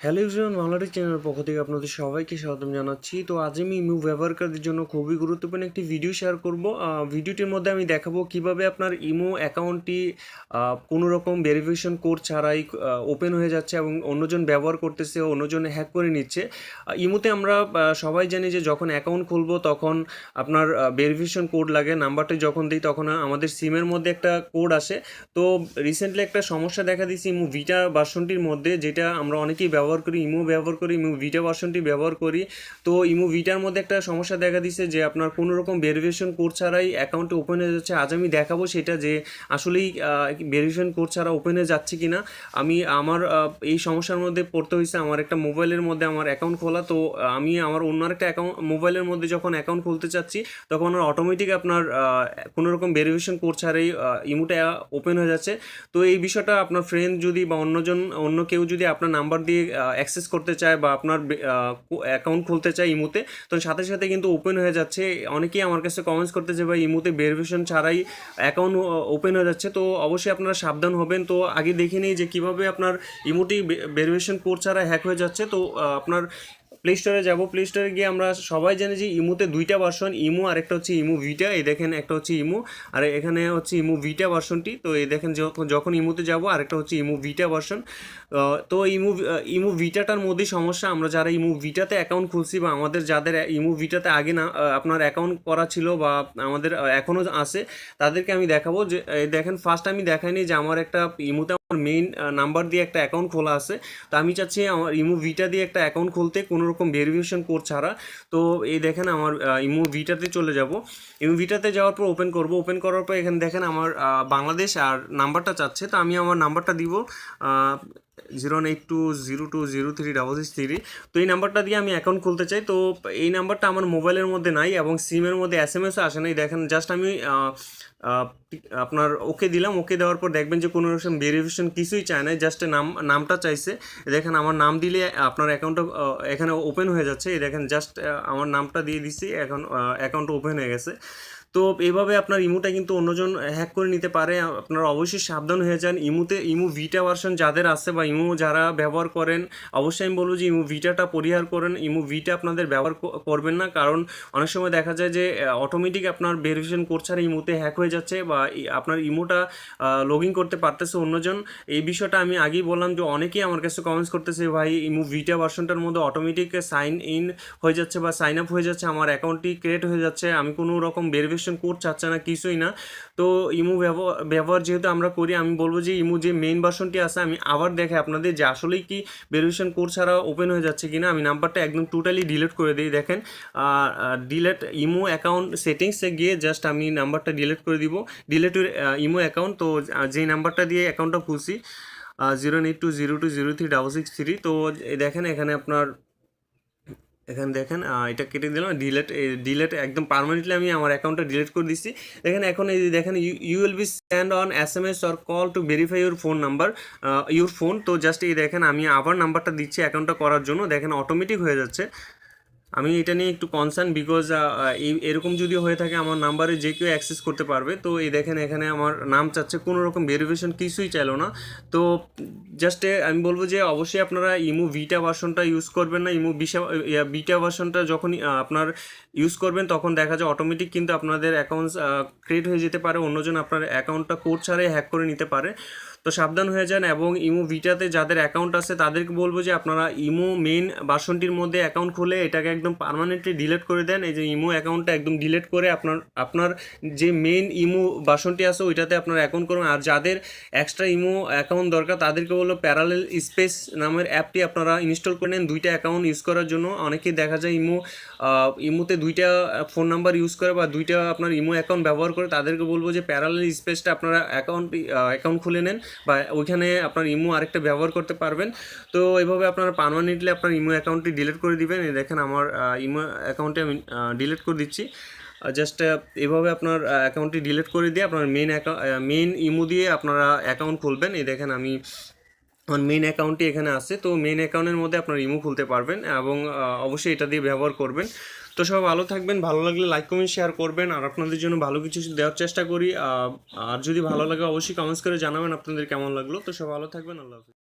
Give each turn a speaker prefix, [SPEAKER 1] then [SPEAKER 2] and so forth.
[SPEAKER 1] Hello ইউজন Bangladesh চ্যানেলের পক্ষ থেকে আপনাদের সবাইকে স্বাগতম জানাচ্ছি। তো আজ আমি ইমু ব্যবহারকারীদের জন্য খুবই গুরুত্বপূর্ণ একটি ভিডিও শেয়ার করব। ভিডিওটির মধ্যে আমি দেখাবো কীভাবে আপনার ইমো অ্যাকাউন্টটি আহ, কোনো রকম ভেরিফিকেশন কোড ছাড়াই ওপেন হয়ে যাচ্ছে এবং অন্যজন ব্যবহার করতেছে অন্যজন হ্যাক করে নিচ্ছে। ইমোতে আমরা সবাই জানি যে যখন অ্যাকাউন্ট খুলবো তখন আপনার ভেরিফিকেশন কোড লাগে। নাম্বারটি যখন দিই তখন আমাদের সিমের মধ্যে একটা কোড আসে। তো রিসেন্টলি একটা সমস্যা দেখা দিয়েছে ইমো ভিটা ভার্সনটির মধ্যে যেটা আমরা অনেকেই ব্যবহার করি, ইমো ব্যবহার করি, ইমো ভিটা ভার্সনটি ব্যবহার করি। তো ইমো ভিটার মধ্যে একটা সমস্যা দেখা দিয়েছে যে আপনার কোনো রকম ভেরিফিকেশন কোড ছাড়াই অ্যাকাউন্টে ওপেন হয়ে যাচ্ছে। আজ আমি দেখাবো সেটা যে আসলেই ভেরিফিকেশন কোড ছাড়া ওপেন হয়ে যাচ্ছে কি না আমি, আমার এই সমস্যার মধ্যে পড়তে হয়েছে আমার একটা মোবাইলের মধ্যে আমার অ্যাকাউন্ট খোলা। তো আমি আমার অন্য একটা অ্যাকাউন্ট মোবাইলের মধ্যে যখন অ্যাকাউন্ট খুলতে চাচ্ছি, তখন অটোমেটিক আপনার কোনো রকম ভেরিফিকেশন কোড ছাড়াই ইমোটা ওপেন হয়ে যাচ্ছে। তো এই বিষয়টা আপনার ফ্রেন্ড যদি বা অন্যজন, অন্য কেউ যদি আপনার নাম্বার দিয়ে অ্যাক্সেস করতে চায় বা আপনার অ্যাকাউন্ট খুলতে চায় ইমুতে, তো সাথে সাথে কিন্তু ওপেন হয়ে যাচ্ছে। অনেকেই আমার কাছে কমেন্টস করতেছে, ভাই, ইমুতে ভেরিফিকেশন ছাড়াই অ্যাকাউন্ট ওপেন হয়ে যাচ্ছে। তো অবশ্যই আপনারা সাবধান হবেন। তো আগে দেখে নিই যে কীভাবে আপনার ইমুটি ভেরিফিকেশন কোড ছাড়া হ্যাক হয়ে যাচ্ছে। তো আপনার প্লে স্টোরে যাব। প্লে স্টোরে গিয়ে আমরা সবাই জানি যে ইমুতে দুইটা ভার্সন ইমো আর একটা হচ্ছে ইমো ভিটা, এই দেখেন একটা হচ্ছে ইমো, আর এখানে হচ্ছে ইমো ভিটা ভার্সনটি তো এই দেখেন যখন ইমোতে যাব আরেকটা হচ্ছে ইমো ভিটা ভার্সন তো ইমো ইমো ভিটাটার মধ্যে সমস্যা, আমরা যারা ইমো ভিটাতে অ্যাকাউন্ট খুলছি বা আমাদের যাদের ইমো ভিটাতে আগে না আপনার অ্যাকাউন্ট করা ছিল বা আমাদের এখনও আছে, তাদেরকে আমি দেখাবো যে দেখেন ফার্স্ট আমি দেখাইনি যে আমার একটা ইমোতে মেইন নাম্বার দিয়ে একটা অ্যাকাউন্ট খোলা আছে। তো আমি চাচ্ছি আমার ইমো ভিটা দিয়ে একটা অ্যাকাউন্ট খুলতে, কোনো রকম ভেরিফিকেশন কোড ছাড়া। তো এই দেখেন আমার ইমো ভিটাতে চলে যাব। ইমো ভিটাতে যাওয়ার পর ওপেন করব। ওপেন করার পর এখানে দেখেন আমার বাংলাদেশ আর নাম্বারটা চাচ্ছে। তো আমি আমার নাম্বারটা দিব zero eight two zero two zero three double six three. তো এই নাম্বারটা দিয়ে আমি অ্যাকাউন্ট খুলতে চাই। তো এই নাম্বারটা আমার মোবাইলের মধ্যে নাই এবং সিমের মধ্যে এস এম এসও আসে নাই। দেখেন জাস্ট আমি আপনার ওকে দিলাম। ওকে দেওয়ার পর দেখবেন যে কোনো রকম ভেরিফিকেশন কিছুই চায় না জাস্ট নাম, নামটা চাইছে। দেখেন, আমার নাম দিলে আপনার অ্যাকাউন্টটা এখানে ওপেন হয়ে যাচ্ছে। এই দেখেন জাস্ট আমার নামটা দিয়ে দিচ্ছি এখন অ্যাকাউন্ট ওপেন হয়ে গেছে। তো এইভাবে আপনার ইমোটা কিন্তু অন্যজন হ্যাক করে নিতে পারে। আপনারা অবশ্যই সাবধান হয়ে যান। ইমুতে, ইমো ভিটা ভার্সন যাদের আছে বা ইমো যারা ব্যবহার করেন, অবশ্যই আমি বলব যে ইমো ভিটাটা পরিহার করেন। ইমো ভিটা আপনাদের ব্যবহার করবেন না। কারণ অনেক সময় দেখা যায় যে অটোমেটিক আপনার ভেরিফিকেশন কোড ছাড়া ইমোতে হ্যাক হয়ে যাচ্ছে বা আপনার ইমোটা লগ ইন করতে পারতেছে অন্যজন। এই বিষয়টা আমি আগেই বললাম যে অনেকেই আমার কাছে কমেন্টস করতেছে, ভাই, ইমো ভিটা ভার্সনটার মধ্যে অটোমেটিক সাইন ইন হয়ে যাচ্ছে বা সাইন আপ হয়ে যাচ্ছে। আমার অ্যাকাউন্টটি ক্রিয়েট হয়ে যাচ্ছে। আমি কোনো রকম ভেরিফিকেশন কোড চাচ্ছে না, কিছুই না। তো ইমো ব্যবহার ব্যবহার যেহেতু আমরা করি, আমি বলব যে ইমো যে মেইন ভার্সনটি আছে, আমি আবার দেখে আপনাদের যে আসলেই কি ভেরিফিকেশন কোড ছাড়া ওপেন হয়ে যাচ্ছে কিনা, আমি নাম্বারটা একদম টোটালি ডিলিট করে দিই, দেখেন। ডিলেট ইমো অ্যাকাউন্ট সেটিংসে গিয়ে জাস্ট আমি নাম্বারটা ডিলিট করে দিব। ডিলেট ইমো অ্যাকাউন্ট তো যেই নাম্বারটা দিয়ে অ্যাকাউন্টটা খুলছি zero eight two zero two zero three double six three তো দেখেন এখানে আপনার এখানে দেখেন এটা কেটে দিলাম ডিলেট ডিলেট একদম পারমানেন্টলি আমি আমার অ্যাকাউন্টটা ডিলেট করে দিচ্ছি। দেখেন, এখন এই দেখেন you will be stand on S M S or call to verify your phone number your phone তো জাস্ট এই দেখেন, আমি আবার নাম্বারটা দিচ্ছি অ্যাকাউন্টটা করার জন্য। দেখেন অটোমেটিক হয়ে যাচ্ছে। আমি এটা নিয়ে একটু কনসার্ন বিকজ এরকম যদি হয়ে থাকে, আমার নাম্বারে যে কেউ অ্যাক্সেস করতে পারবে, তো এই দেখেন এখানে আমার নাম চাচ্ছে, কোনো রকম ভেরিফিকেশন কিছুই চাইলো না। তো জাস্ট আমি বলব যে, অবশ্যই আপনারা ইমো ভিটা ভার্সনটা ইউজ করবেন না, ইমো বিশা বিটা ভার্সনটা যখন আপনার ইউজ করবেন, তখন দেখা যায় অটোমেটিক কিন্তু আপনাদের অ্যাকাউন্টস ক্রিয়েট হয়ে যেতে পারে, অন্যজন আপনার অ্যাকাউন্টটা কোড ছাড়াই হ্যাক করে নিতে পারে। তো সাবধান হয়ে যান এবং ইমো ভিটাতে যাদের অ্যাকাউন্ট আছে, তাদেরকে বলব যে আপনারা ইমো মেন বাসনটির মধ্যে অ্যাকাউন্ট খুলে এটাকে একদম পার্মানেন্টলি ডিলিট করে দেন। এই যে ইমো অ্যাকাউন্টটা একদম ডিলিট করে আপনার আপনার যে মেন ইমো বাসনটি আছে, ওইটাতে আপনার অ্যাকাউন্ট করুন। আর যাদের এক্সট্রা ইমো অ্যাকাউন্ট দরকার, তাদেরকে বলব প্যারালেল স্পেস নামের অ্যাপটি আপনারা ইনস্টল করে নেন। দুইটা অ্যাকাউন্ট ইউজ করার জন্য। অনেকেই দেখা যায় ইমো ইমোতে দুইটা ফোন নাম্বার ইউজ করে বা দুইটা আপনার ইমো অ্যাকাউন্ট ব্যবহার করে, তাদেরকে বলব যে প্যারালেল স্পেসটা আপনারা অ্যাকাউন্ট অ্যাকাউন্ট খুলে নেন। বা ওইখানে আপনার ইমো আরেকটা ব্যবহার করতে পারবেন। তো এইভাবে আপনারা পারমানেন্টলি আপনার ইমো অ্যাকাউন্টটি ডিলিট করে দিবেন। এই দেখেন আমার ইমো অ্যাকাউন্টে আমি ডিলিট করে দিচ্ছি। জাস্ট এভাবে আপনার অ্যাকাউন্টটি ডিলিট করে দিয়ে আপনার মেন অ্যাকাউন্ট মেন ইমো দিয়ে আপনারা অ্যাকাউন্ট খুলবেন। এই দেখেন আমি আমার মেন অ্যাকাউন্টটি এখানে আছে, তো মেন অ্যাকাউন্টের মধ্যে আপনার ইমো খুলতে পারবেন এবং অবশ্যই এটা দিয়ে ব্যবহার করবেন। তো সব ভালো থাকবেন, ভালো লাগলে লাইক কমেন্ট শেয়ার করবেন, আর আপনাদের জন্য ভালো কিছু দেওয়ার চেষ্টা করি। আর যদি ভালো লাগে অবশ্যই কমেন্টস করে জানাবেন আপনাদের কেমন লাগল। তো সব ভালো থাকবেন, আল্লাহ হাফিজ।